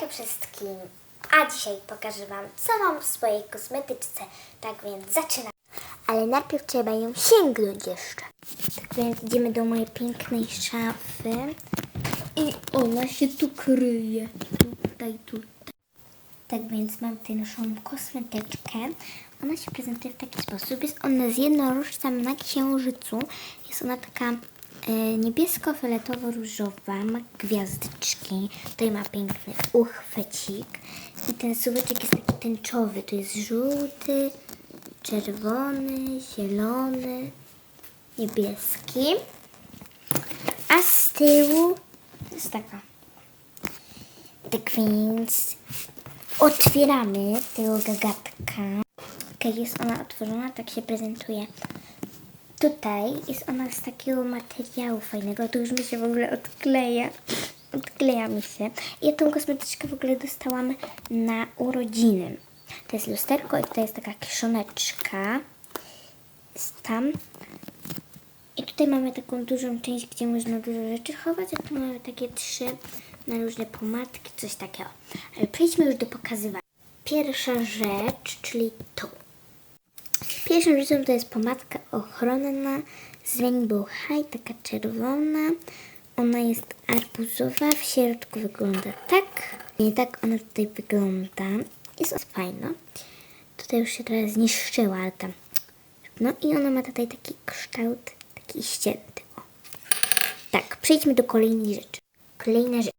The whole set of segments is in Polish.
Hejka wszystkim! A dzisiaj pokażę Wam, co mam w swojej kosmetyczce. Tak więc zaczynam. Ale najpierw trzeba ją sięgnąć jeszcze. Tak więc idziemy do mojej pięknej szafy. I ona się tu kryje. Tutaj, tutaj. Tak więc mam tę naszą kosmetyczkę. Ona się prezentuje w taki sposób. Jest ona z jednorożcem na księżycu. Jest ona taka niebiesko-fioletowo-różowa. Ma gwiazdeczki. Tutaj ma piękny uchwycik. I ten suweczek jest taki tęczowy. To jest żółty, czerwony, zielony, niebieski. A z tyłu jest taka tak więc otwieramy tego gagatka. Ok, jest ona otworzona, tak się prezentuje. Tutaj jest ona z takiego materiału fajnego, to już mi się w ogóle odkleja. Odkleja mi się. Ja tą kosmetyczkę w ogóle dostałam na urodziny. To jest lusterko i tutaj jest taka kiszoneczka. Jest tam. I tutaj mamy taką dużą część, gdzie można dużo rzeczy chować, a tu mamy takie trzy na różne pomadki, coś takiego. Ale przejdźmy już do pokazywania. Pierwsza rzecz, czyli tu. Pierwszą rzeczą to jest pomadka ochronna z Rainbow High, taka czerwona. Ona jest arbuzowa, w środku wygląda tak. Nie tak ona tutaj wygląda. Jest fajna. Tutaj już się trochę zniszczyła, ale tam. No i ona ma tutaj taki kształt, taki ścięty. O. Tak, przejdźmy do kolejnej rzeczy. Kolejna rzecz.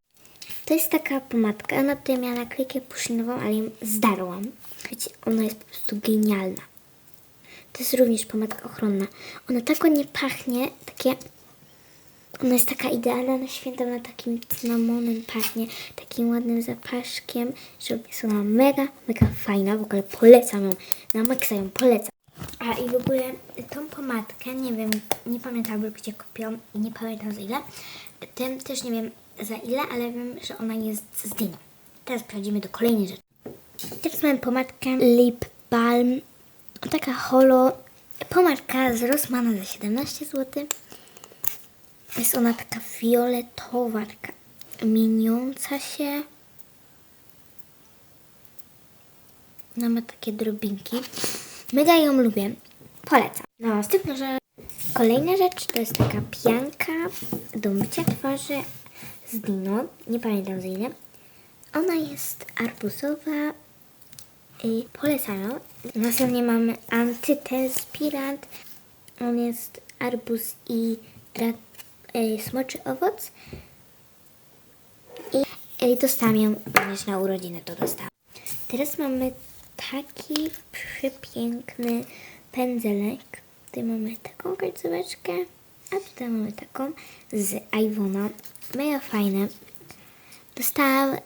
To jest taka pomadka. Ona tutaj miała naklejkę puszynową, ale ją zdarłam. Wiecie, ona jest po prostu genialna. To jest również pomadka ochronna. Ona tak ładnie pachnie, takie... Ona jest taka idealna na święta, ona takim cynamonem pachnie, takim ładnym zapaszkiem, że jest ona mega, mega fajna. W ogóle polecam ją, na maksa ją polecam. A i w ogóle tą pomadkę, nie wiem, nie pamiętam gdzie kupiłam i nie pamiętam za ile. Tym też nie wiem za ile, ale wiem, że ona jest z Dino. Teraz przechodzimy do kolejnej rzeczy. Teraz mam pomadkę Lip Balm. Taka holo pomadka z Rossmana za 17 zł. Jest ona taka fioletowa, taka mieniąca się. No ma takie drobinki. Mega ją lubię. Polecam. No, następna rzecz. Kolejna rzecz to jest taka pianka do mycia twarzy z Dino. Nie pamiętam za ile. Ona jest arbuzowa i. Następnie mamy antytranspirant. On jest arbuz i smoczy owoc. I dostałam ją również na urodziny, to dostałam. Teraz mamy taki przepiękny pędzelek. Tutaj mamy taką końcóweczkę, a tutaj mamy taką z Ivona. Mega fajne. Dostałam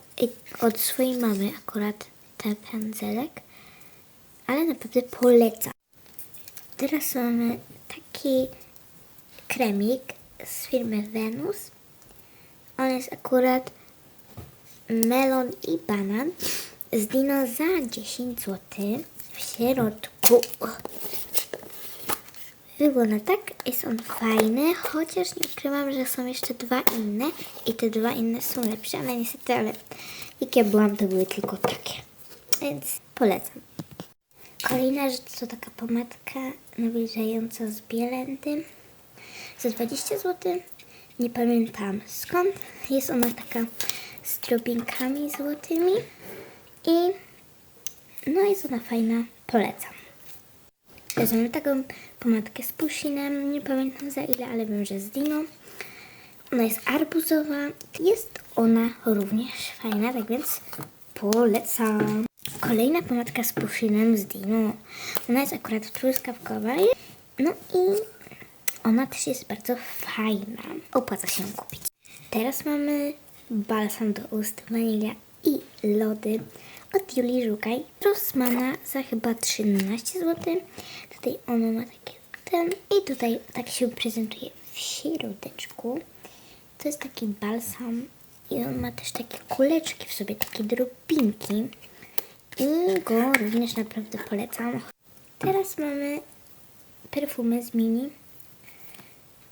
od swojej mamy akurat ten pędzelek, ale naprawdę polecam. Teraz mamy taki kremik z firmy Venus. On jest akurat melon i banan z Dino za 10 zł. W środku wygląda tak. Jest on fajny, chociaż nie ukrywam, że są jeszcze dwa inne i te dwa inne są lepsze, ale niestety, ale jak ja byłam, to były tylko takie. Więc polecam. Kolejna rzecz to taka pomadka nawilżająca z bielęty za 20 zł. Nie pamiętam skąd. Jest ona taka z drobinkami złotymi i no jest ona fajna, polecam. Mamy taką pomadkę z pusinem, nie pamiętam za ile, ale wiem, że z Dino. Ona jest arbuzowa, jest ona również fajna, tak więc polecam. Kolejna pomadka z pusinem z Dino. Ona jest akurat truskawkowa. No i ona też jest bardzo fajna. Opłaca się ją kupić. Teraz mamy balsam do ust, wanilia i lody od Julii Żukaj. Rossmana za chyba 13 zł. Tutaj ono ma taki ten i tutaj tak się prezentuje w środeczku. To jest taki balsam i on ma też takie kuleczki w sobie, takie drobinki. I go również naprawdę polecam. Teraz mamy perfumy z mini.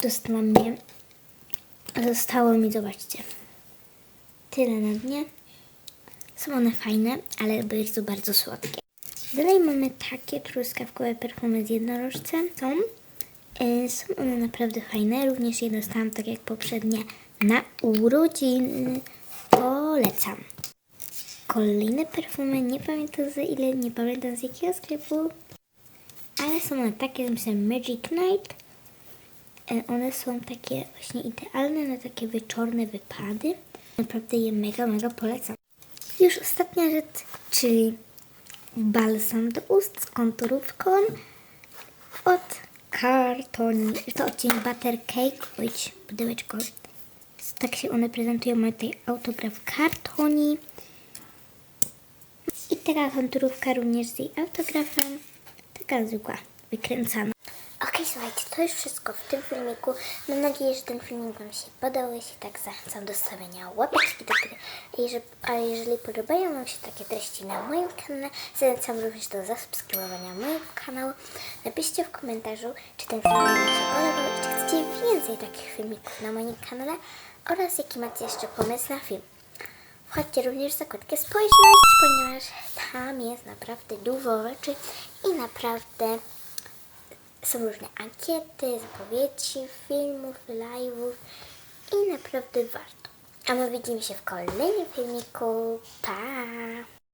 Dostałam je. Zostało mi, zobaczcie, tyle na dnie. Są one fajne, ale bardzo, bardzo słodkie. Dalej mamy takie truskawkowe perfumy z jednorożcem. Są, y, są one naprawdę fajne. Również je dostałam tak jak poprzednie na urodziny. Polecam. Kolejne perfumy, nie pamiętam za ile, nie pamiętam z jakiego sklepu, ale są one takie, myślę, Magic Night. E, One są takie właśnie idealne na takie wieczorne wypady. Naprawdę je mega, mega polecam. Już ostatnia rzecz, czyli balsam do ust z konturówką od kartoni. To odcień Butter Cake, bądź pudełeczko. Tak się one prezentują. Mają tutaj autograf kartoni. Taka konturówka również z jej autografem. Taka zwykła, wykręcana. Okej, słuchajcie, to już wszystko w tym filmiku. Mam nadzieję, że ten filmik Wam się podobał. Jeśli tak, zachęcam do stawiania łapeczki do góry. A jeżeli, podobają Wam się takie treści na moim kanale, zachęcam również do zasubskrybowania mojego kanału. Napiszcie w komentarzu, czy ten filmik Wam się podobał i czy chcecie więcej takich filmików na moim kanale oraz jaki macie jeszcze pomysł na film. Wchodźcie również w zakładkę społeczność, ponieważ tam jest naprawdę dużo rzeczy i naprawdę są różne ankiety, zapowiedzi, filmów, live'ów i naprawdę warto. A my widzimy się w kolejnym filmiku. Pa!